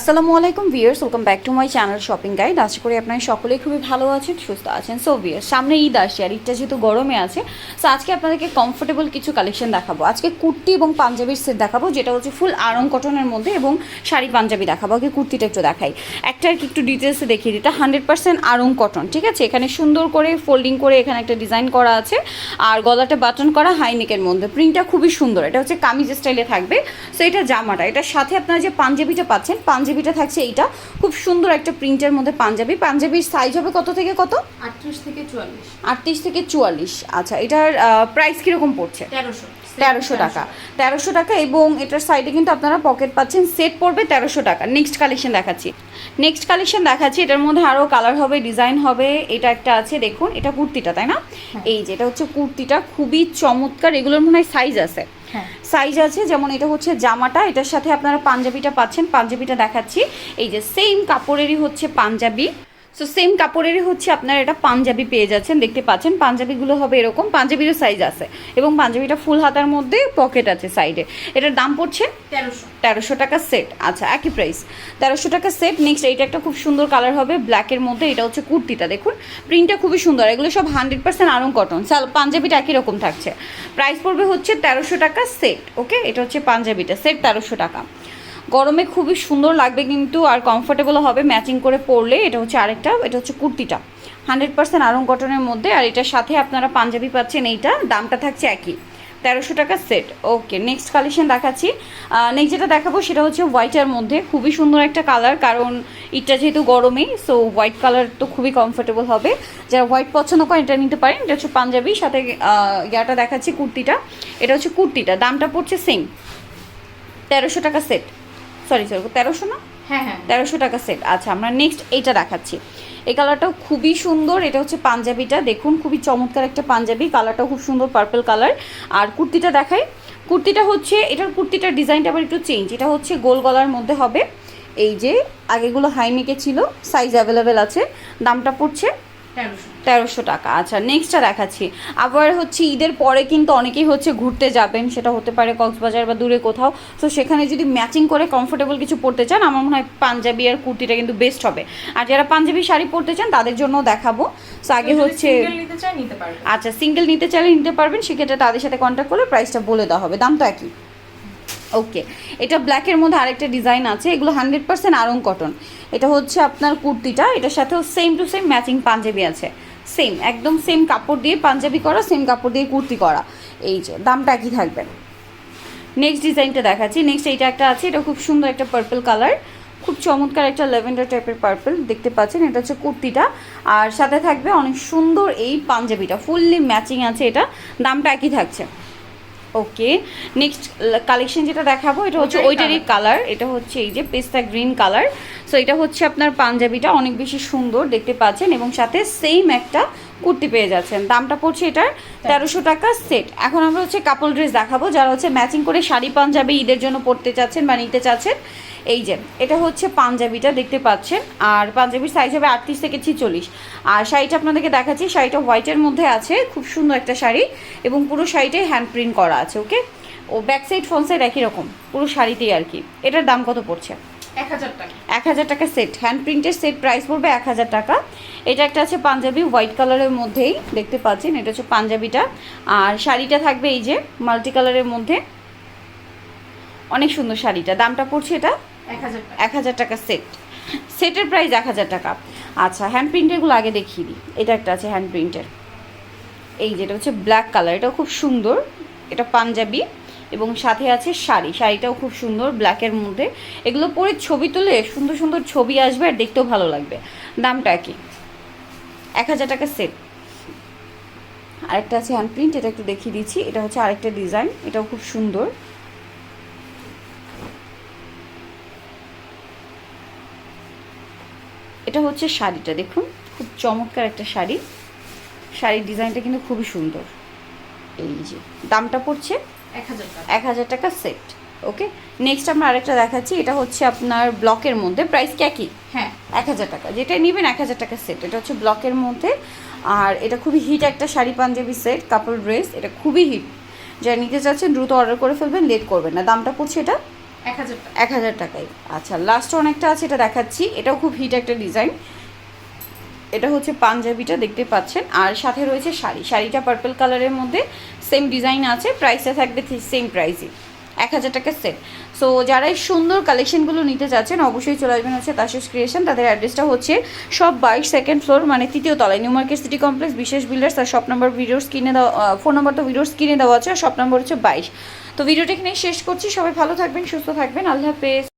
আসসালামু আলাইকুম viewers welcome back to my channel shopping guide আশা করি আপনারা সকলেই খুবই ভালো আছেন, সুস্থ আছেন। সো ভিয়ার্স সামনে ঈদ আসছে আর ঈদটা যেহেতু গরমে আছে সো আজকে আপনাদেরকে কমফোর্টেবল কিছু কালেকশন দেখাবো। আজকে কুর্তি এবং পাঞ্জাবির সেট দেখাবো, যেটা হচ্ছে ফুল আরং কটনের মধ্যে এবং শাড়ি, পাঞ্জাবি দেখাবো। আগে কুর্তিটা একটু দেখাই। একটা আর কি একটু ডিটেলসে দেখিয়ে দিই। এটা হান্ড্রেড পার্সেন্ট আরং কটন ঠিক আছে? এখানে সুন্দর করে ফোল্ডিং করে এখানে একটা ডিজাইন করা আছে। আর গলাটা বাটন করা হাইনেকের মধ্যে। প্রিন্টটা খুবই সুন্দর। এটা হচ্ছে কামিজ স্টাইলে থাকবে। সো এটা জামাটা। এটার সাথে আপনারা যে পাঞ্জাবিটা পাচ্ছেন পাঞ্জাবিটা থাকছে এইটা। খুব সুন্দর একটা প্রিন্টের মধ্যে পাঞ্জাবি। পাঞ্জাবির সাইজ হবে কত থেকে কত? আটত্রিশ থেকে চুয়াল্লিশ। আটত্রিশ থেকে চুয়াল্লিশ। আচ্ছা এটার প্রাইস কীরকম পড়ছে? তেরোশো। তেরোশো টাকা। তেরোশো টাকা এবং এটার সাইডে কিন্তু আপনারা পকেট পাচ্ছেন সেট পড়বে তেরোশো টাকা। নেক্সট কালেকশন দেখাচ্ছি। নেক্সট কালেকশন দেখাচ্ছি এটার মধ্যে আরও কালার হবে ডিজাইন হবে এটা একটা আছে দেখুন এটা কুর্তিটা তাই না? এই যে এটা হচ্ছে কুর্তিটা খুবই চমৎকার এগুলোর মনে হয় সাইজ আছে। হ্যাঁ। সাইজ আছে যেমন এটা হচ্ছে জামাটা এটার সাথে আপনারা পাঞ্জাবিটা পাচ্ছেন পাঞ্জাবিটা দেখাচ্ছি। এই যে সেম কাপড়েরই হচ্ছে পাঞ্জাবি। সো সেম কাপড়েরই হচ্ছে আপনার এটা পাঞ্জাবি পেয়ে যাচ্ছেন দেখতে পাচ্ছেন। পাঞ্জাবিগুলো হবে এরকম পাঞ্জাবিরও সাইজ আছে। এবং পাঞ্জাবিটা ফুল হাতার মধ্যে পকেট আছে সাইডে এটার দাম পড়ছে তেরোশো। তেরোশো টাকা সেট আচ্ছা একই প্রাইস তেরোশো টাকা সেট নেক্সট এইটা একটা খুব সুন্দর কালার হবে ব্ল্যাকের মধ্যে। এটা হচ্ছে কুর্তিটা দেখুন। প্রিন্টটা খুবই সুন্দর। এগুলো সব হান্ড্রেড পার্সেন্ট আরং কটন পাঞ্জাবিটা একই রকম থাকছে। প্রাইস পড়বে হচ্ছে তেরোশো টাকা সেট ওকে এটা হচ্ছে পাঞ্জাবিটা। সেট তেরোশো টাকা। গরমে খুবই সুন্দর লাগবে কিন্তু আর কমফোর্টেবল হবে ম্যাচিং করে পরলে, এটা হচ্ছে আরেকটা, এটা হচ্ছে কুর্তিটা। হান্ড্রেড পার্সেন্ট আরং কটনের মধ্যে, আর এটার সাথে আপনারা পাঞ্জাবি পাচ্ছেন এইটা, দামটা থাকছে একই। তেরোশো টাকা সেট ওকে নেক্সট কালেকশন দেখাচ্ছি। নেক্সট যেটা দেখাবো সেটা হচ্ছে হোয়াইটের মধ্যে, খুবই সুন্দর একটা কালার কারণ এটা যেহেতু গরমেই সো হোয়াইট কালার তো খুবই কমফোর্টেবল হবে। যারা হোয়াইট পছন্দ করেন, এটা নিতে পারেন, এটা হচ্ছে পাঞ্জাবি, সাথে ইয়াটা দেখাচ্ছি কুর্তিটা। এটা হচ্ছে কুর্তিটা, দামটা পড়ছে সেম তেরোশো টাকা সেট সরি সরি তেরোশো না? হ্যাঁ হ্যাঁ। তেরোশো টাকা সেট আচ্ছা আমরা নেক্সট এইটা দেখাচ্ছি। এই কালারটাও খুবই সুন্দর এটা হচ্ছে পাঞ্জাবিটা। দেখুন খুবই চমৎকার একটা পাঞ্জাবি। কালারটাও খুব সুন্দর পার্পল কালার আর কুর্তিটা দেখাই। কুর্তিটা হচ্ছে এটার কুর্তিটার ডিজাইনটা আবার একটু চেঞ্জ এটা হচ্ছে গোল গলার মধ্যে হবে। এই যে আগেগুলো হাইনেকে ছিল সাইজ অ্যাভেলেবেল আছে। দামটা পড়ছে তেরোশো। টাকা। আচ্ছা নেক্সটটা দেখাচ্ছি। আবার হচ্ছে ঈদের পরে কিন্তু অনেকেই হচ্ছে ঘুরতে যাবেন সেটা হতে পারে কক্সবাজার বা দূরে কোথাও। তো সেখানে যদি ম্যাচিং করে কমফোর্টেবল কিছু পরতে চান আমার মনে হয় পাঞ্জাবি আর কুর্তিটা কিন্তু বেস্ট হবে। আর যারা পাঞ্জাবি শাড়ি পরতে চান তাদের জন্য দেখাবো। তো আগে হচ্ছে আচ্ছা সিঙ্গেল নিতে চাইলে নিতে পারবেন সেক্ষেত্রে তাদের সাথে কন্ট্যাক্ট করলে প্রাইসটা বলে দেওয়া হবে। দাম তো একই। ওকে এটা ব্ল্যাকের মধ্যে আরেকটা ডিজাইন আছে, এগুলো হান্ড্রেড পার্সেন্ট আরং কটন এটা হচ্ছে আপনার কুর্তিটা, এটার সাথেও same to same matching panjabi আছে। সেম একদম সেম কাপড় দিয়ে পাঞ্জাবি করা সেম কাপড় দিয়ে কুর্তি করা। এই যে, দামটা একই থাকবে। নেক্সট ডিজাইনটা দেখাচ্ছি। নেক্সট এইটা একটা আছে, এটা খুব সুন্দর একটা পার্পল কালার খুব চমৎকার একটা ল্যাভেন্ডার টাইপের পার্পল দেখতে পাচ্ছেন? এটা হচ্ছে কুর্তিটা। আর সাথে থাকবে অনেক সুন্দর এই পাঞ্জাবিটা ফুললি ম্যাচিং আছে এটা। দামটা একই থাকছে। ওকে নেক্সট কালেকশন যেটা দেখাবো এটা হচ্ছে ওইটারই কালার এটা হচ্ছে এই যে পেস্তা গ্রিন কালার সো এটা হচ্ছে আপনার পাঞ্জাবিটা, অনেক বেশি সুন্দর দেখতে পাচ্ছেন এবং সাথে সেম একটা কুর্তি পেয়ে যাচ্ছেন। দামটা পড়ছে এটার তেরোশো টাকা সেট এখন আমরা হচ্ছে কাপল ড্রেস দেখাবো, যারা হচ্ছে ম্যাচিং করে শাড়ি, পাঞ্জাবি ঈদের জন্য পরতে চাচ্ছেন বা নিতে চাচ্ছেন। এই যে, এটা হচ্ছে পাঞ্জাবিটা দেখতে পাচ্ছেন। আর পাঞ্জাবির সাইজ হবে আটত্রিশ থেকে ছিচল্লিশ। আর শাড়িটা আপনাদেরকে দেখাচ্ছি, শাড়িটা হোয়াইটের মধ্যে আছে, খুব সুন্দর একটা শাড়ি এবং পুরো শাড়িটাই হ্যান্ড প্রিন্ট করা আছে ওকে ও ব্যাক সাইড ফ্রন্ট সাইড একই রকম, পুরো শাড়িতেই আর কি। এটার দাম কত পড়ছে? এক হাজার টাকা। সেট হ্যান্ড প্রিন্টের সেট প্রাইস পড়বে এক হাজার টাকা। এটা একটা আছে পাঞ্জাবি হোয়াইট কালারের মধ্যেই দেখতে পাচ্ছেন। এটা হচ্ছে পাঞ্জাবিটা। আর শাড়িটা থাকবে এই যে মাল্টি কালারের মধ্যে। অনেক সুন্দর শাড়িটা। দামটা পড়ছে এটা? এক হাজার টাকা। এক হাজার টাকা সেট সেটের প্রাইস এক হাজার টাকা। আচ্ছা হ্যান্ড প্রিন্টেরগুলো আগে দেখিয়ে দিই। এটা একটা আছে হ্যান্ড প্রিন্টের এই যেটা হচ্ছে ব্ল্যাক কালার এটাও খুব সুন্দর। এটা পাঞ্জাবি। এবং সাথে আছে শাড়ি। শাড়িটাও খুব সুন্দর ব্ল্যাকের মধ্যে। এগুলো পরে ছবি তুলে সুন্দর সুন্দর ছবি আসবে আর দেখতেও ভালো লাগবে। দামটা কি? এক হাজার টাকা সেট আরেকটা আছে হ্যান্ড প্রিন্ট এটা একটু দেখিয়ে দিচ্ছি। এটা হচ্ছে আরেকটা ডিজাইন এটাও খুব সুন্দর। এটা হচ্ছে শাড়িটা, দেখুন। খুব চমৎকার একটা শাড়ি। শাড়ির ডিজাইনটা কিন্তু খুবই সুন্দর। এই যে, দামটা পড়ছে এক হাজার টাকা। সেট ওকে নেক্সট আমরা আরেকটা দেখাচ্ছি এটা হচ্ছে আপনার ব্লকের মধ্যে প্রাইস কি একই? হ্যাঁ। এক হাজার টাকা যেটা নেবেন এক হাজার টাকা সেট এটা হচ্ছে ব্লকের মধ্যে আর এটা খুবই হিট একটা শাড়ি পাঞ্জাবি সেট কাপড় ড্রেস এটা খুবই হিট যারা নিতে চাচ্ছেন দ্রুত অর্ডার করে ফেলবেন লেট করবেন না। দামটা পড়ছে এটা? এক হাজার এক হাজার টাকায়। আচ্ছা লাস্ট অনেকটা আছে এটা দেখাচ্ছি এটাও খুব হিট একটা ডিজাইন এটা হচ্ছে পাঞ্জাবিটা, দেখতে পাচ্ছেন। আর সাথে রয়েছে শাড়ি। শাড়িটা পার্পল কালারের মধ্যে সেম ডিজাইন আছে প্রাইসটা থাকবে সেম প্রাইসই এক হাজার টাকার সেট সো যারা এই সুন্দর কালেকশনগুলো নিতে চাচ্ছেন অবশ্যই চলে আসবেন হচ্ছে তাশিস ক্রিয়েশন তাদের অ্যাড্রেসটা হচ্ছে সব বাইশ সেকেন্ড ফ্লোর মানে তৃতীয় তলায়। নিউ মার্কেট সিটি কমপ্লেক্স বিশেষ বিল্ডার্স আর শপ নম্বর ভিডিওস কিনে দেওয়া ফোন নাম্বার তো ভিডিওস কিনে দেওয়া আছে, আর শপ নাম্বার হচ্ছে বাইশ। তো ভিডিওটা এখানে শেষ করছি। সবাই ভালো থাকবেন, সুস্থ থাকবেন। আল্লাহ হাফেজ।